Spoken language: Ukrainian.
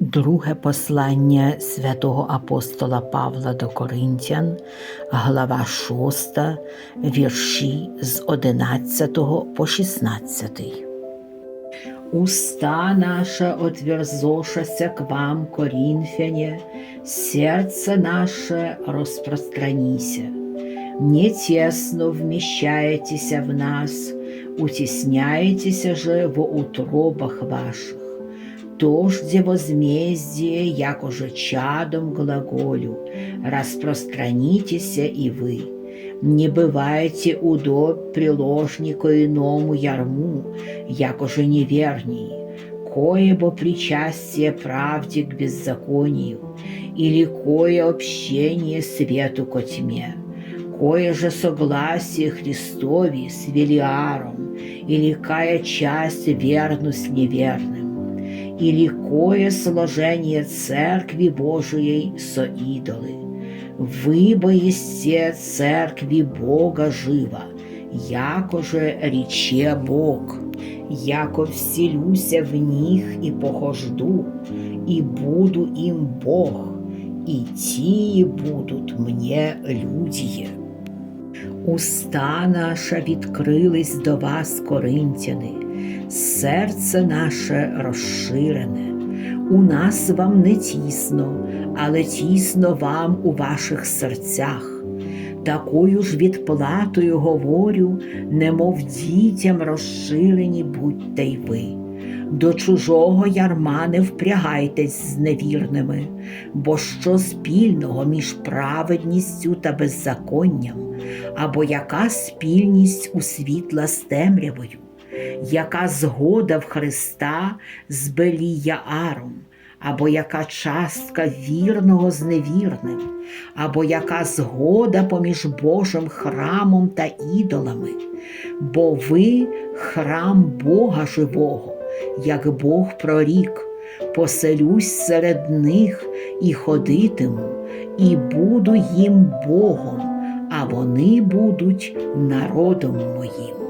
Друге послання святого апостола Павла до Коринтян, глава 6, вірші з 11 по 16. Уста наша отверзошася к вам, Коринфяне, сердце наше распространися. Не тесно вмещаетеся в нас, утесняетеся же во утробах ваших. Тожде возмездие, як уже чадом глаголю, распространитеся и вы. Не бывайте удоб приложнику иному ярму, як уже невернии, коебо причастие правде к беззаконию, или кое общение свету ко тьме, кое же согласие Христови с Велиаром, или кая часть верну с неверным, или кое сложение Церкви Божией со идолы. Вы боесте Церкви Бога жива, яко же рече Бог, яко вселюся в них и похожду, и буду им Бог, и тие будут мне людие. Уста наша відкрились до вас, коринтяни, серце наше розширене. У нас вам не тісно, але тісно вам у ваших серцях. Такою ж відплатою говорю, немов дітям розширені будьте й ви. До чужого ярма не впрягайтесь з невірними, бо що спільного між праведністю та беззаконням, або яка спільність у світла з темрявою, яка згода в Христа з Беліяром, або яка частка вірного з невірним, або яка згода поміж Божим храмом та ідолами, бо ви храм Бога живого, як Бог прорік, поселюсь серед них і ходитиму, і буду їм Богом, а вони будуть народом моїм.